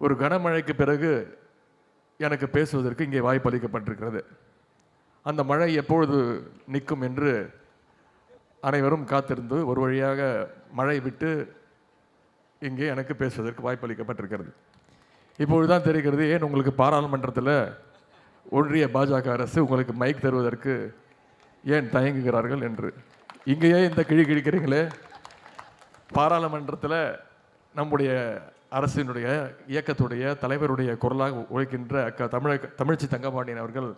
ஒரு கனமழைக்கு பிறகு எனக்கு பேசுவதற்கு இங்கே வாய்ப்பு அளிக்கப்பட்டிருக்கிறது அந்த மழை எப்பொழுது நிற்கும் என்று அனைவரும் காத்திருந்து ஒரு வழியாக மழை விட்டு இங்கே எனக்கு பேசுவதற்கு வாய்ப்பு அளிக்கப்பட்டிருக்கிறது இப்பொழுது தான் தெரிகிறது ஏன் உங்களுக்கு பாராளுமன்றத்தில் ஒன்றிய பாஜக அரசு உங்களுக்கு மைக் தருவதற்கு ஏன் தயங்குகிறார்கள் என்று. இங்கேயே இந்த கிழி கிழிக்கிறீங்களே. பாராளுமன்றத்தில் நம்முடைய அரசினுடைய இயக்கத்துடைய தலைவருடைய குரலாக உழைக்கின்ற அக்கா தமிழக தமிழ்ச்சி தங்கபாண்டியன் அவர்கள்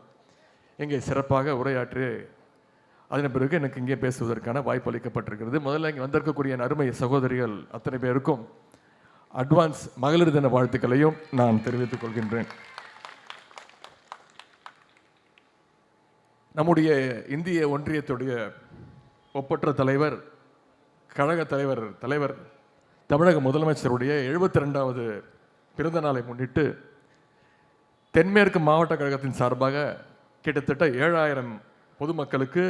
இங்கே சிறப்பாக உரையாற்றி அதன் பிறகு எனக்கு இங்கே பேசுவதற்கான வாய்ப்பு அளிக்கப்பட்டிருக்கிறது. முதல்ல இங்கே வந்திருக்கக்கூடிய அருமை சகோதரிகள் அத்தனை பேருக்கும் அட்வான்ஸ் மகளிர் தின வாழ்த்துக்களையும் நான் தெரிவித்துக் கொள்கின்றேன். நம்முடைய இந்திய ஒன்றியத்துடைய ஒப்பற்ற தலைவர் கழக தலைவர் தலைவர் தமிழக முதலமைச்சருடைய எழுபத்தி ரெண்டாவது பிறந்த நாளை முன்னிட்டு தென்மேற்கு மாவட்ட கழகத்தின் சார்பாக கிட்டத்தட்ட ஏழாயிரம் பொதுமக்களுக்கு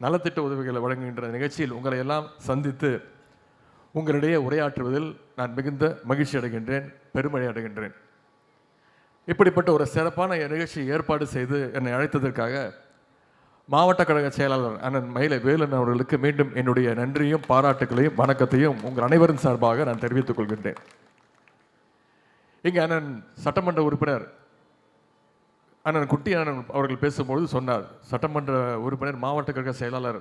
நலத்திட்ட உதவிகளை வழங்குகின்ற நிகழ்ச்சியில் உங்களை எல்லாம் சந்தித்து உங்களிடையே உரையாற்றுவதில் நான் மிகுந்த மகிழ்ச்சி அடைகின்றேன் பெருமழை அடைகின்றேன். இப்படிப்பட்ட ஒரு சிறப்பான நிகழ்ச்சியை ஏற்பாடு செய்து என்னை அழைத்ததற்காக மாவட்ட கழக செயலாளர் அண்ணன் மயிலை வேலன் அவர்களுக்கு மீண்டும் என்னுடைய நன்றியும் பாராட்டுகளையும் வணக்கத்தையும் உங்கள் அனைவரின் சார்பாக நான் தெரிவித்துக் கொள்கின்றேன். இங்கே அண்ணன் சட்டமன்ற உறுப்பினர் அண்ணன் குட்டி அண்ணன் அவர்கள் பேசும்பொழுது சொன்னார் சட்டமன்ற உறுப்பினர் மாவட்ட கழக செயலாளர்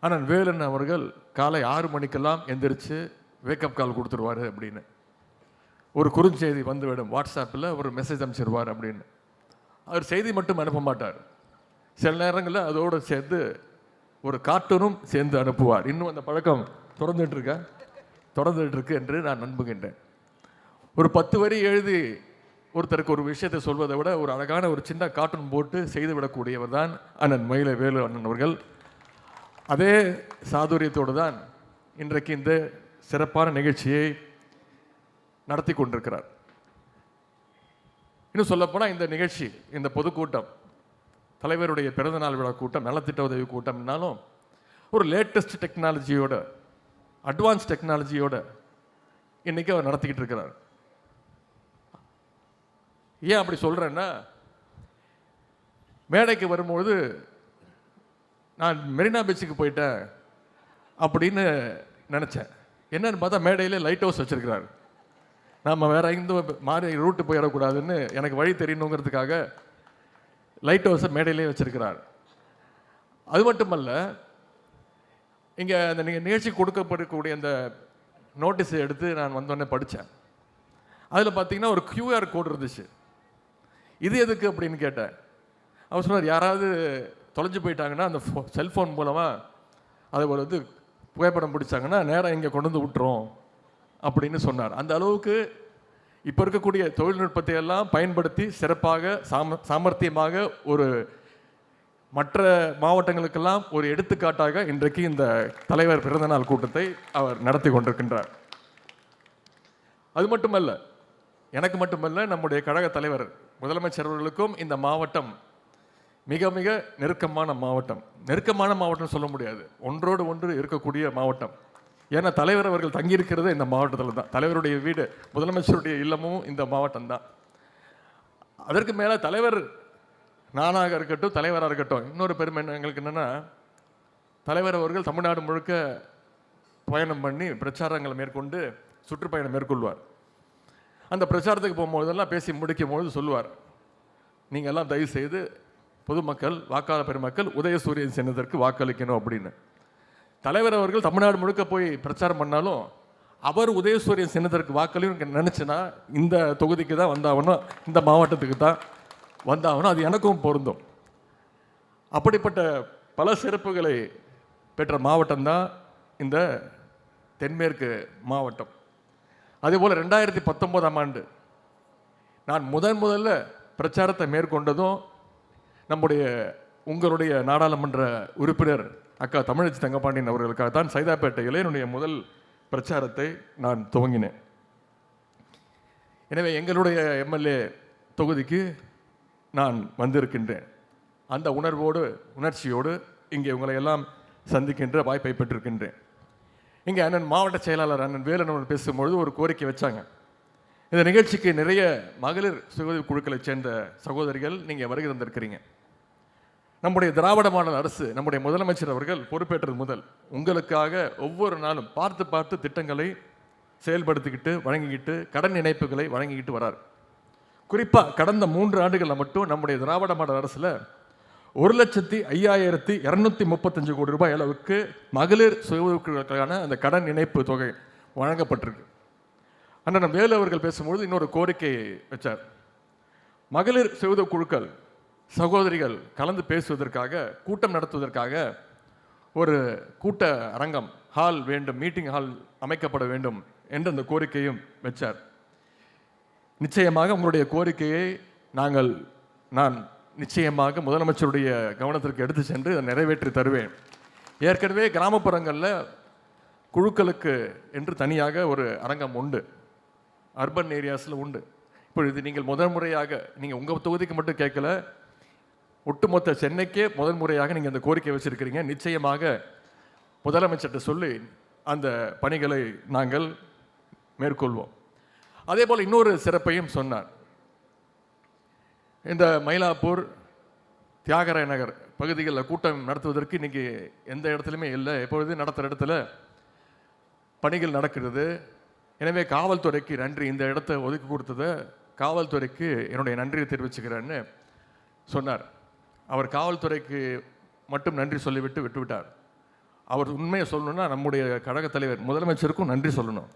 அண்ணன் வேலன் அவர்கள் காலை ஆறு மணிக்கெல்லாம் எந்திரிச்சு வேக்கப் கால் கொடுத்துருவாரு அப்படின்னு. ஒரு குறுஞ்செய்தி வந்துவிடும் வாட்ஸ்அப்பில் ஒரு மெசேஜ் அனுப்பிச்சிருவார் அப்படின்னு. அவர் செய்தி மட்டும் அனுப்ப மாட்டார். சில நேரங்களில் அதோடு சேர்த்து ஒரு கார்ட்டூனும் சேர்ந்து அனுப்புவார். இன்னும் அந்த பழக்கம் தொடர்ந்துட்டுருக்க? தொடர்ந்துட்டுருக்கு என்று நான் நம்புகின்றேன். ஒரு பத்து வரி எழுதி ஒருத்தருக்கு ஒரு விஷயத்தை சொல்வதை விட ஒரு அழகான ஒரு சின்ன கார்ட்டூன் போட்டு செய்துவிடக்கூடியவர் தான் அண்ணன் மயில வேலு அண்ணன் அவர்கள். அதே சாதுரியத்தோடு தான் இன்றைக்கு இந்த சிறப்பான நிகழ்ச்சியை நடத்தி கொண்டிருக்கிறார். இன்னும் சொல்லப்போனால் இந்த நிகழ்ச்சி இந்த பொதுக்கூட்டம் தலைவருடைய பிறந்தநாள் விழா கூட்டம் நலத்திட்ட உதவி கூட்டம்னாலும் ஒரு லேட்டஸ்ட் டெக்னாலஜியோட அட்வான்ஸ் டெக்னாலஜியோட இன்னைக்கு அவர் நடத்திக்கிட்டு இருக்கிறார். ஏன் அப்படி சொல்கிறேன்னா மேடைக்கு வரும்பொழுது நான் மெரினா பீச்சுக்கு போயிட்டேன் அப்படின்னு நினச்சேன். என்னன்னு பார்த்தா மேடையில் லைட் ஹவுஸ் வச்சுருக்கிறார். நம்ம வேற எந்த மாறி ரூட்டு போயிடக்கூடாதுன்னு எனக்கு வழி தெரியணுங்கிறதுக்காக லைட் ஹவுஸை மேடையிலே வச்சிருக்கிறார். அது மட்டுமல்ல இங்கே அந்த நீங்கள் நிகழ்ச்சி கொடுக்கப்படக்கூடிய அந்த நோட்டீஸை எடுத்து நான் வந்தோடனே படித்தேன் அதில் பார்த்தீங்கன்னா ஒரு கியூஆர் கோடு இருந்துச்சு. இது எதுக்கு அப்படின்னு கேட்டேன். அவர் சொன்னார் யாராவது தொலைஞ்சு போயிட்டாங்கன்னா அந்த செல்ஃபோன் மூலமாக அதை ஒரு இது புகைப்படம் பிடிச்சாங்கன்னா நேராக இங்கே கொண்டு வந்து விட்டுரும். அப்படின்னு சொன்னார். அந்த அளவுக்கு இப்போ இருக்கக்கூடிய தொழில்நுட்பத்தை எல்லாம் பயன்படுத்தி சிறப்பாக சாம சாமர்த்தியமாக ஒரு மற்ற மாவட்டங்களுக்கெல்லாம் ஒரு எடுத்துக்காட்டாக இன்றைக்கு இந்த தலைவர் பிறந்தநாள் கூட்டத்தை அவர் நடத்தி கொண்டிருக்கின்றார். அது மட்டுமல்ல எனக்கு மட்டுமல்ல நம்முடைய கழக தலைவர் முதலமைச்சர் அவர்களுக்கும் இந்த மாவட்டம் மிக மிக நெருக்கமான மாவட்டம். நெருக்கமான மாவட்டம் சொல்ல முடியாது. ஒன்றோடு ஒன்று இருக்கக்கூடிய மாவட்டம். ஏன்னா தலைவர் அவர்கள் தங்கியிருக்கிறது இந்த மாவட்டத்தில் தான். தலைவருடைய வீடு முதலமைச்சருடைய இல்லமும் இந்த மாவட்டம் தான் அதற்கு மேலே தலைவர் நானாக இருக்கட்டும் தலைவராக இருக்கட்டும் இன்னொரு பெருமை எங்களுக்கு என்னென்னா தலைவர் அவர்கள் தமிழ்நாடு முழுக்க பயணம் பண்ணி பிரச்சாரங்களை மேற்கொண்டு சுற்றுப்பயணம் மேற்கொள்வார். அந்த பிரச்சாரத்துக்கு போகும்போதெல்லாம் பேசி முடிக்கும் பொழுது சொல்லுவார் நீங்கள் எல்லாம் தயவு செய்து பொதுமக்கள் வாக்காளர் பெருமக்கள் உதயசூரியன் சென்னதற்கு வாக்களிக்கணும் அப்படின்னு. தலைவர் அவர்கள் தமிழ்நாடு முழுக்க போய் பிரச்சாரம் பண்ணாலும் அவர் உதயசூரியன் சின்னத்திற்கு வாக்களியும் நினச்சினா இந்த தொகுதிக்கு தான் வந்தாகணும் இந்த மாவட்டத்துக்கு தான் வந்தாகணும். அது எனக்கும் பொருந்தும். அப்படிப்பட்ட பல சிறப்புகளை பெற்ற மாவட்டம் தான் இந்த தென்மேற்கு மாவட்டம். அதேபோல் ரெண்டாயிரத்தி பத்தொம்போதாம் ஆண்டு நான் முதன் முதல்ல பிரச்சாரத்தை மேற்கொண்டதும் நம்முடைய உங்களுடைய நாடாளுமன்ற உறுப்பினர் அக்கா தமிழச்சி தங்கப்பாண்டியன் அவர்களுக்காக தான் சைதாப்பேட்டையில் என்னுடைய முதல் பிரச்சாரத்தை நான் துவங்கினேன். எனவே எங்களுடைய எம்எல்ஏ தொகுதிக்கு நான் வந்திருக்கின்றேன். அந்த உணர்வோடு உணர்ச்சியோடு இங்கே உங்களை எல்லாம் சந்திக்கின்ற வாய்ப்பை பெற்றிருக்கின்றேன். இங்கே அண்ணன் மாவட்ட செயலாளர் அண்ணன் வேலன் பேசும்பொழுது ஒரு கோரிக்கை வச்சாங்க. இந்த நிகழ்ச்சிக்கு நிறைய மகளிர் சுய குழுக்களைச் சேர்ந்த சகோதரிகள் நீங்கள் வருகை தந்திருக்கிறீங்க. நம்முடைய திராவிட மாடல் அரசு நம்முடைய முதலமைச்சர் அவர்கள் பொறுப்பேற்றது முதல். உங்களுக்காக ஒவ்வொரு நாளும் பார்த்து பார்த்து திட்டங்களை செயல்படுத்திக்கிட்டு வழங்கிக்கிட்டு கடன் இணைப்புகளை வழங்கிக்கிட்டு வரார். குறிப்பாக கடந்த மூன்று ஆண்டுகளில் மட்டும் நம்முடைய திராவிட மாடல் அரசில் ஒரு லட்சத்தி ஐயாயிரத்தி இரநூத்தி முப்பத்தஞ்சு கோடி ரூபாய் அளவுக்கு மகளிர் சுயஉதவிக்குழுக்களுக்கான அந்த கடன் இணைப்பு தொகை வழங்கப்பட்டிருக்கு. அண்ணன் வேலு அவர்கள் பேசும்பொழுது இன்னொரு கோரிக்கை வச்சார். மகளிர் சுயஉதவி குழுக்கள் சகோதரிகள் கலந்து பேசுவதற்காக கூட்டம் நடத்துவதற்காக ஒரு கூட்ட அரங்கம் ஹால் வேண்டும் மீட்டிங் ஹால் அமைக்கப்பட வேண்டும் என்ற அந்த கோரிக்கையும் வச்சார். நிச்சயமாக உங்களுடைய கோரிக்கையை நாங்கள் நான் நிச்சயமாக முதலமைச்சருடைய கவனத்திற்கு எடுத்து சென்று அதை நிறைவேற்றி தருவேன். ஏற்கனவே கிராமப்புறங்களில் குழுக்களுக்கு என்று தனியாக ஒரு அரங்கம் உண்டு. அர்பன் ஏரியாஸில் உண்டு. இப்பொழுது நீங்கள் முதல் முறையாக நீங்கள் உங்கள் தொகுதிக்கு மட்டும் கேட்கல ஒட்டுமொத்த சென்னைக்கே முதல் முறையாக நீங்கள் அந்த கோரிக்கை வச்சுருக்கிறீங்க. நிச்சயமாக முதலமைச்சர்கிட்ட சொல்லி அந்த பணிகளை நாங்கள் மேற்கொள்வோம். அதே போல் இன்னொரு சிறப்பையும் சொன்னார். இந்த மயிலாப்பூர் தியாகராய நகர் பகுதிகளில் கூட்டம் நடத்துவதற்கு இன்றைக்கி எந்த இடத்துலையுமே இல்லை. எப்பொழுது நடத்துகிற இடத்துல பணிகள் நடக்கிறது. எனவே காவல்துறைக்கு நன்றி. இந்த இடத்த ஒதுக்கி கொடுத்ததை காவல்துறைக்கு என்னுடைய நன்றியை தெரிவிச்சுக்கிறேன்னு சொன்னார். அவர் காவல்துறைக்கு மட்டும் நன்றி சொல்லிவிட்டு விட்டுவிட்டார். அவர் உண்மையை சொல்லணும்னா நம்முடைய கழக தலைவர் முதலமைச்சருக்கும் நன்றி சொல்லணும்.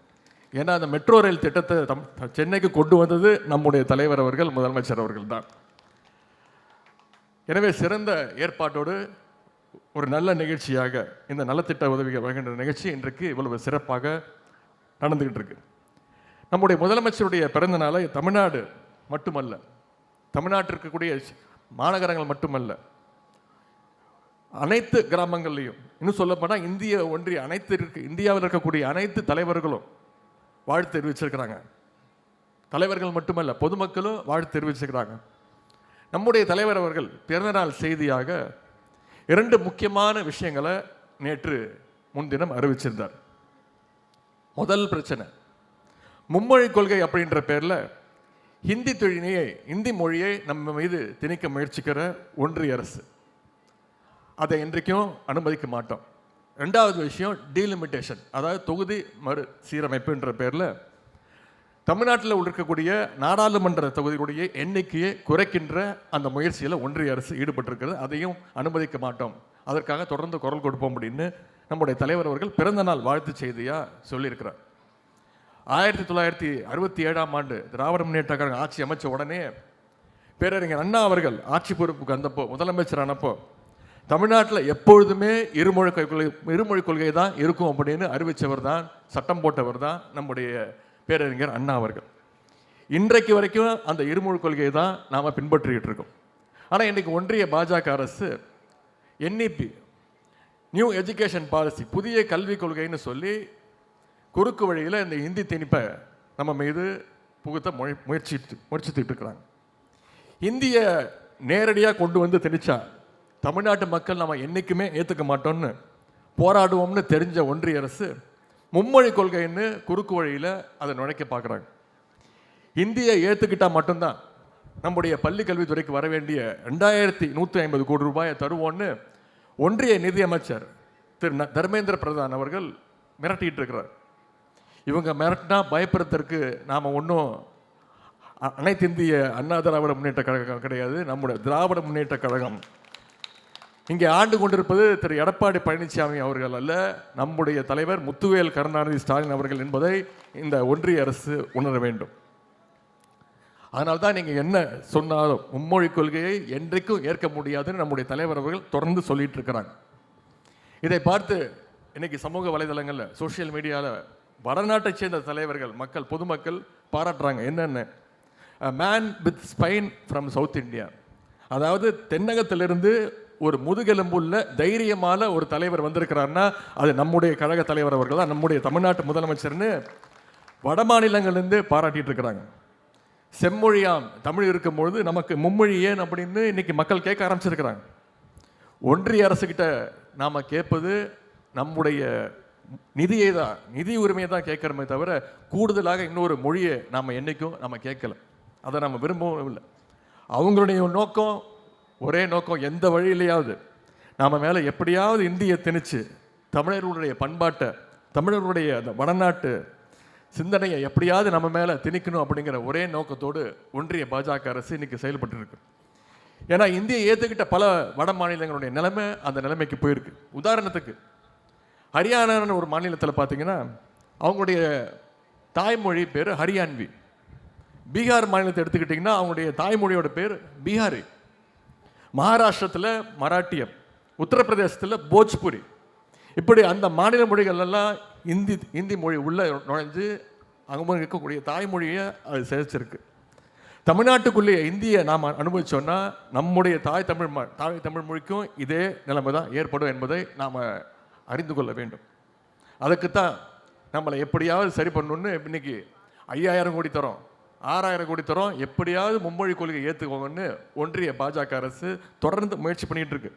ஏன்னா அந்த மெட்ரோ ரயில் திட்டத்தை தம் சென்னைக்கு கொண்டு வந்தது நம்முடைய தலைவர் அவர்கள் முதலமைச்சர் அவர்கள் தான். எனவே சிறந்த ஏற்பாட்டோடு ஒரு நல்ல நிகழ்ச்சியாக இந்த நலத்திட்ட உதவிகள் வழங்குகின்ற நிகழ்ச்சி இன்றைக்கு இவ்வளவு சிறப்பாக நடந்துக்கிட்டு இருக்கு நம்முடைய முதலமைச்சருடைய பிறந்த நாளை தமிழ்நாடு மட்டுமல்ல தமிழ்நாட்டில் இருக்கக்கூடிய மாநகரங்கள் மட்டுமல்ல அனைத்து கிராமங்கள்லையும் இன்னும் சொல்லப்போனால் இந்திய ஒன்றிய அனைத்து இருக்கு இந்தியாவில் இருக்கக்கூடிய அனைத்து தலைவர்களும் வாழ்த்து தெரிவிச்சிருக்கிறாங்க. தலைவர்கள் மட்டுமல்ல பொதுமக்களும் வாழ்த்து தெரிவிச்சிருக்கிறாங்க. நம்முடைய தலைவர் அவர்கள் பிறந்தநாள் செய்தியாக இரண்டு முக்கியமான விஷயங்களை நேற்று முன்தினம் அறிவிச்சிருந்தார். முதல் பிரச்சனை மும்மொழி கொள்கை அப்படின்ற பேரில் ஹிந்தி தொழிலையே இந்தி மொழியை நம்ம மீது திணிக்க முயற்சிக்கிற ஒன்றிய அரசு. அதை என்றைக்கும் அனுமதிக்க மாட்டோம். ரெண்டாவது விஷயம் டீலிமிட்டேஷன் அதாவது தொகுதி மறு சீரமைப்புன்ற பேரில் தமிழ்நாட்டில் இருக்கக்கூடிய நாடாளுமன்ற தொகுதிகளுடைய எண்ணிக்கையை குறைக்கின்ற அந்த முயற்சியில் ஒன்றிய அரசு ஈடுபட்டிருக்கிறது. அதையும் அனுமதிக்க மாட்டோம். அதற்காக தொடர்ந்து குரல் கொடுப்போம் அப்படின்னு நம்முடைய தலைவர் அவர்கள் பிறந்த நாள் வாழ்த்து செய்தியாக சொல்லியிருக்கிறார். ஆயிரத்தி தொள்ளாயிரத்தி அறுபத்தி ஏழாம் ஆண்டு திராவிட முன்னேற்ற கழகம் ஆட்சி அமைச்ச உடனே பேரறிஞர் அண்ணா அவர்கள் ஆட்சி பொறுப்புக்கு வந்தப்போ முதலமைச்சர் ஆனப்போ தமிழ்நாட்டில் எப்பொழுதுமே இருமொழி கொள்கை இருமொழி கொள்கை தான் இருக்கும் அப்படின்னு அறிவித்தவர் தான் சட்டம் போட்டவர் தான் நம்முடைய பேரறிஞர் அண்ணா அவர்கள். இன்றைக்கு வரைக்கும் அந்த இருமொழி கொள்கையை தான் நாம் பின்பற்றிக்கிட்டு இருக்கோம். ஆனால் இன்றைக்கு ஒன்றிய பாஜக அரசு என்இபி நியூ எஜுகேஷன் பாலிசி புதிய கல்விக் கொள்கைன்னு சொல்லி குறுக்கு வழியில் இந்த ஹிந்தி திணிப்பை நம்ம மீது புகுத்த முய முயற்சி முயற்சித்துட்டு இருக்கிறாங்க. இந்தியை நேரடியாக கொண்டு வந்து திணிச்சா தமிழ்நாட்டு மக்கள் நம்ம என்றைக்குமே ஏற்றுக்க மாட்டோம்னு போராடுவோம்னு தெரிஞ்ச ஒன்றிய அரசு மும்மொழி கொள்கைன்னு குறுக்கு வழியில் அதை நுழைக்க பார்க்குறாங்க. இந்தியை ஏற்றுக்கிட்டால் மட்டும்தான் நம்முடைய பள்ளி கல்வித்துறைக்கு வர வேண்டிய ரெண்டாயிரத்தி நூற்றி ஐம்பது கோடி ரூபாயை தருவோன்னு ஒன்றிய நிதியமைச்சர் திரு ந- தர்மேந்திர பிரதான் அவர்கள் மிரட்டிகிட்டு இருக்கிறார். இவங்க மிரட்டினா பயப்படுறதற்கு நாம் ஒன்றும் அனைத்து இந்திய அண்ணா திராவிட முன்னேற்ற கழகம் கிடையாது நம்முடைய திராவிட முன்னேற்ற கழகம். இங்கே ஆண்டு கொண்டிருப்பது திரு. எடப்பாடி பழனிசாமி அவர்கள் அல்ல நம்முடைய தலைவர் முத்துவேல் கருணாநிதி ஸ்டாலின் அவர்கள் என்பதை இந்த ஒன்றிய அரசு உணர வேண்டும். அதனால் தான் நீங்கள் என்ன சொன்னாலும் மும்மொழி கொள்கையை என்றைக்கும் ஏற்க முடியாதுன்னு நம்முடைய தலைவர் அவர்கள் தொடர்ந்து சொல்லிட்டு இருக்கிறாங்க. இதை பார்த்து இன்னைக்கு சமூக வலைதளங்களில் சோஷியல் மீடியாவில் வடநாட்டைச் சேர்ந்த தலைவர்கள் மக்கள் பொதுமக்கள் பாராட்டுறாங்க. என்னென்ன? Man with spine from south India அதாவது தென்னகத்திலிருந்து ஒரு முதுகெலும்புள்ள தைரியமான ஒரு தலைவர் வந்திருக்கிறாருன்னா அது நம்முடைய கழக தலைவர் அவர்கள் தான் நம்முடைய தமிழ்நாட்டு முதலமைச்சர்னு வட மாநிலங்கள்லேருந்து பாராட்டிட்டு இருக்கிறாங்க. செம்மொழியாம் தமிழ் இருக்கும்பொழுது நமக்கு மும்மொழி ஏன் அப்படின்னு இன்னைக்கு மக்கள் கேட்க ஆரம்பிச்சிருக்கிறாங்க. ஒன்றிய அரசுக்கிட்ட நாம் கேட்பது நம்முடைய நிதியை தான் நிதி உரிமையை தான் கேட்குறமே தவிர கூடுதலாக இன்னொரு மொழியை நாம் என்றைக்கும் நம்ம கேட்கல. அதை நம்ம விரும்பவும் இல்லை. அவங்களுடைய நோக்கம் ஒரே நோக்கம் எந்த வழியிலையாவது நாம் மேலே எப்படியாவது இந்தியை திணிச்சு தமிழர்களுடைய பண்பாட்டை தமிழர்களுடைய அந்த வடநாட்டு சிந்தனையை எப்படியாவது நம்ம மேலே திணிக்கணும் அப்படிங்கிற ஒரே நோக்கத்தோடு ஒன்றிய பாஜக அரசு இன்னைக்கு செயல்பட்டுருக்கு. ஏன்னா இந்தியை ஏற்றுக்கிட்ட பல வட மாநிலங்களுடைய நிலைமை அந்த நிலைமைக்கு போயிருக்கு. உதாரணத்துக்கு ஹரியானான்னு ஒரு மாநிலத்தில் பார்த்தீங்கன்னா அவங்களுடைய தாய்மொழி பேர் ஹரியான்வி. பீகார் மாநிலத்தை எடுத்துக்கிட்டிங்கன்னா அவங்களுடைய தாய்மொழியோட பேர் பீகாரி. மகாராஷ்டிரத்தில் மராட்டியம் உத்தரப்பிரதேசத்தில் போஜ்புரி. இப்படி அந்த மாநில மொழிகளெல்லாம் இந்தி இந்தி மொழி உள்ள நுழைஞ்சு அங்கே இருக்கக்கூடிய தாய்மொழியை அது சேர்ச்சிருக்கு தமிழ்நாட்டுக்குள்ளேயே இந்தியை நாம் அனுபவித்தோன்னா நம்முடைய தாய் தமிழ் ம- தாய் தமிழ் மொழிக்கும் இதே நிலைமை தான் ஏற்படும் என்பதை நாம் அறிந்து கொள்ள வேண்டும். அதுக்குத்தான் நம்மளை எப்படியாவது சரி பண்ணணும்னு இன்னைக்கு ஐயாயிரம் கோடி தரோம். ஆறாயிரம் கோடி தரோம். எப்படியாவது மும்மொழி கொள்கை ஏற்றுக்கோங்கன்னு ஒன்றிய பாஜக அரசு தொடர்ந்து முயற்சி பண்ணிகிட்டு இருக்கு.